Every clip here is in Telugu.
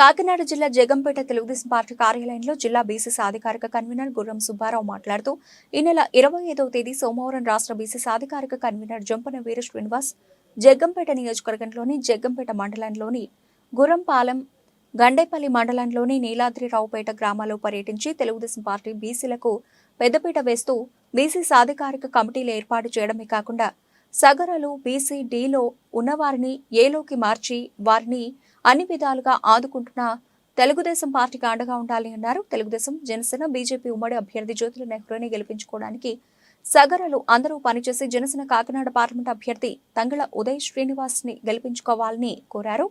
కాకినాడ జిల్లా జగంపేట తెలుగుదేశం పార్టీ కార్యాలయంలో జిల్లా బీసీసీ అధికారిక కన్వీనర్ గుర్రం సుబ్బారావు మాట్లాడుతూ ఈ నెల ఇరవై ఐదవ తేదీ సోమవారం రాష్ట్ర బీసీసీ అధికారిక కన్వీనర్ జంపన వీర శ్రీనివాస్ జగ్గంపేట నియోజకవర్గంలోని జగ్గంపేట మండలంలోని గుర్రంపాలెం గండేపల్లి మండలంలోని నీలాద్రిరావుపేట గ్రామాల్లో పర్యటించి తెలుగుదేశం పార్టీ బీసీలకు పెద్దపీట వేస్తూ బీసీ సాధికారిక కమిటీలు ఏర్పాటు చేయడమే కాకుండా సగరలు బీసీ డీలో ఉన్నవారిని ఏలోకి మార్చి వారిని అన్ని విధాలుగా ఆదుకుంటున్న తెలుగుదేశం పార్టీకి అండగా ఉండాలి అన్నారు. తెలుగుదేశం జనసేన బీజేపీ ఉమ్మడి అభ్యర్థి జ్యోతుల నెహ్రూని గెలిపించుకోవడానికి సగరలు అందరూ పనిచేసి జనసేన కాకినాడ పార్లమెంట్ అభ్యర్థి తంగళ ఉదయ్ శ్రీనివాస్ని గెలిపించుకోవాలని కోరారు.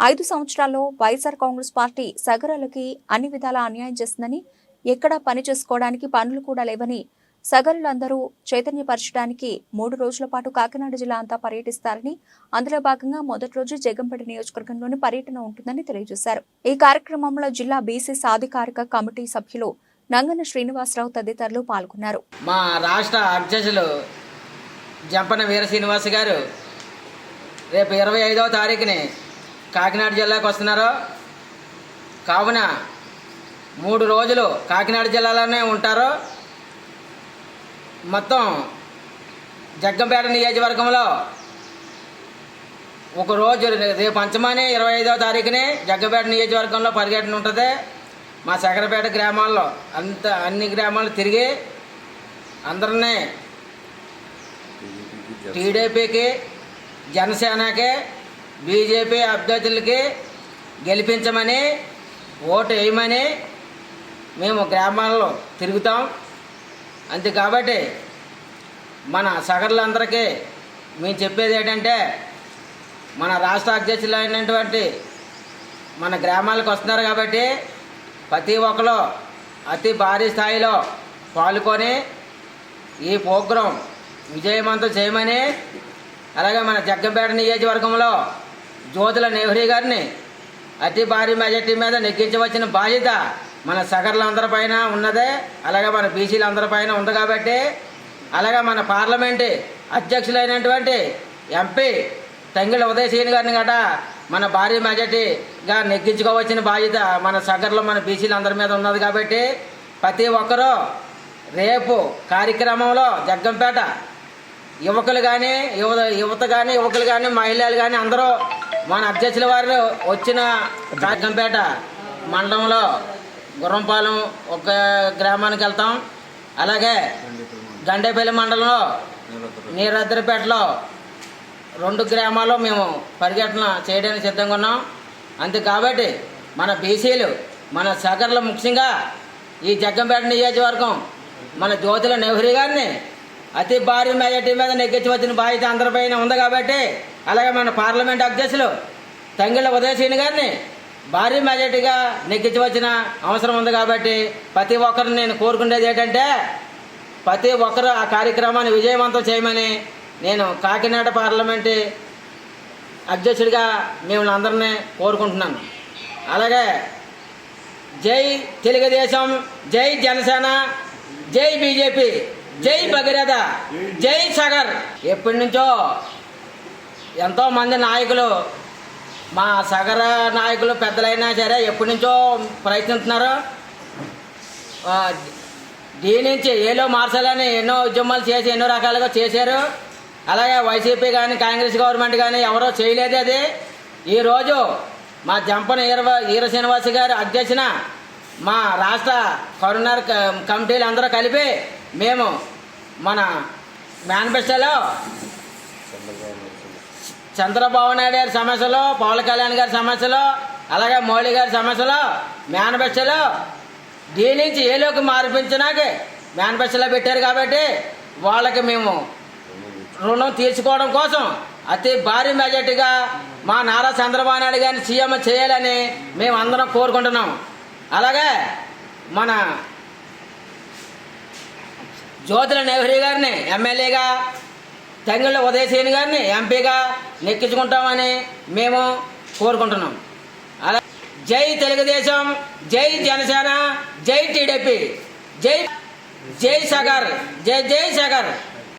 ఐదు సంవత్సరాల్లో వైఎస్ఆర్ కాంగ్రెస్ పార్టీ సగరలకి అన్ని విధాలా అన్యాయం చేస్తుందని ఎక్కడా పని చేసుకోవడానికి పనులు కూడా లేవని సగరులందరూ చైతన్యపరచడానికి మూడు రోజుల పాటు కాకినాడ జిల్లా అంతా పర్యటిస్తారని అందులో భాగంగా మొదటి రోజు జగంపేట నియోజకవర్గంలోని పర్యటన ఉంటుందని తెలియజేశారు. ఈ కార్యక్రమంలో జిల్లా బీసీ సాధికారిక కమిటీ సభ్యులు నంగన శ్రీనివాసరావు తదితరులు పాల్గొన్నారు. మా రాష్ట్ర అధ్యక్షులు జంపన వీర శ్రీనివాస్ గారు రేపు ఇరవై ఐదవ తారీఖుని కాకినాడ జిల్లాకు వస్తున్నారు కావున మూడు రోజులు కాకినాడ జిల్లాలోనే ఉంటారు మొత్తం జగ్గంపేట నియోజకవర్గంలో ఒక రోజు రేపు పంచమాని ఇరవై ఐదవ తారీఖునే జగ్గంపేట నియోజకవర్గంలో పర్యటన ఉంటుంది. మా సగరపేట గ్రామాల్లో అంత అన్ని గ్రామాలు తిరిగి అందరినీ టీడీపీకి జనసేనకి బీజేపీ అభ్యర్థులకి గెలిపించమని ఓటు వేయమని మేము గ్రామాల్లో తిరుగుతాం. అంతే కాబట్టి మన సగర్లందరికీ మేము చెప్పేది ఏంటంటే మన రాష్ట్ర అధ్యక్షులు అయినటువంటి మన గ్రామాలకు వస్తున్నారు కాబట్టి ప్రతి ఒక్కరు అతి భారీ స్థాయిలో పాల్గొని ఈ ప్రోగ్రాం విజయవంతం చేయమని అలాగే మన జగ్గంపేట నియోజకవర్గంలో జ్యోతుల నెహ్రూ గారిని అతి భారీ మెజార్టీ మీద నెగ్గించవలసిన బాధ్యత మన సగర్లందరిపైన ఉన్నదే అలాగే మన బీసీలందరిపైన ఉంది కాబట్టి అలాగే మన పార్లమెంటు అధ్యక్షులైనటువంటి ఎంపీ తంగిళ ఉదయసేని గారిని గట మన భారీ మెజార్టీగా నెగ్గించుకోవచ్చిన బాధ్యత మన సగర్లో మన బీసీలందరి మీద ఉన్నది కాబట్టి ప్రతి ఒక్కరూ రేపు కార్యక్రమంలో జగ్గంపేట యువకులు కానీ యువత యువత కానీ యువకులు కానీ మహిళలు కానీ అందరూ మన అధ్యక్షుల వారు వచ్చిన జగ్గంపేట మండలంలో గుర్రంపాలెం ఒక గ్రామానికి వెళ్తాం. అలాగే గండేపల్లి మండలంలో నీరద్రపేటలో రెండు గ్రామాల్లో మేము పర్యటన చేయడానికి సిద్ధంగా ఉన్నాం. అంతే కాబట్టి మన బీసీలు మన సగర్లు ముఖ్యంగా ఈ జగ్గంపేట నియోజకవర్గం మన జ్యోతుల నెహ్రూ గారిని అతి భారీ మెజార్టీ మీద నెగ్గించవచ్చిన బాధ్యత అందరిపైన ఉంది కాబట్టి అలాగే మన పార్లమెంట్ అధ్యక్షులు తంగిళ్ళ ఉదయశ్రీని గారిని భారీ మెజార్టీగా నెగ్గించవలసిన అవసరం ఉంది కాబట్టి ప్రతి ఒక్కరిని నేను కోరుకునేది ఏంటంటే ప్రతి ఒక్కరు ఆ కార్యక్రమాన్ని విజయవంతం చేయమని నేను కాకినాడ పార్లమెంటు అధ్యక్షుడిగా మిమ్మల్ని అందరినీ కోరుకుంటున్నాను. అలాగే జై తెలుగుదేశం జై జనసేన జై బీజేపీ జై భగీరథ జై సగర్. ఎప్పటి నుంచో ఎంతోమంది నాయకులు మా సగర నాయకులు పెద్దలైనా సరే ఎప్పటి నుంచో ప్రయత్నిస్తున్నారు దీని నుంచి ఏలో మార్చాలని ఎన్నో ఉద్యమాలు చేసి ఎన్నో రకాలుగా చేశారు. అలాగే వైసీపీ కానీ కాంగ్రెస్ గవర్నమెంట్ కానీ ఎవరో చేయలేదు అది. ఈరోజు మా జంపన ఈర ఈర శ్రీనివాస్ గారు అధ్యక్షన మా రాష్ట్ర కరోనర్ కమిటీలు అందరూ కలిపి మేము మన మేనిఫెస్టోలో చంద్రబాబు నాయుడు గారి సమస్యలు పవన్ కళ్యాణ్ గారి సమస్యలు అలాగే మోడీ గారి సమస్యలు మేనిఫెస్టోలో దీని నుంచి ఏలోకి మార్పించినాక మేనిఫెస్టోలో పెట్టారు కాబట్టి వాళ్ళకి మేము రుణం తీర్చుకోవడం కోసం అతి భారీ మెజార్టీగా మా నారా చంద్రబాబు నాయుడు గారిని సీఎం చేయాలని మేము అందరం కోరుకుంటున్నాం. అలాగే మన జ్యోతుల నెహ్రూ గారిని ఎమ్మెల్యేగా తంగిళ్ళ ఉదయసేని గారిని ఎంపీగా నెక్కించుకుంటామని మేము కోరుకుంటున్నాం. అలా జై తెలుగుదేశం జై జనసేన జై టీడీపీ జై జై సగర్ జై జై సగర్.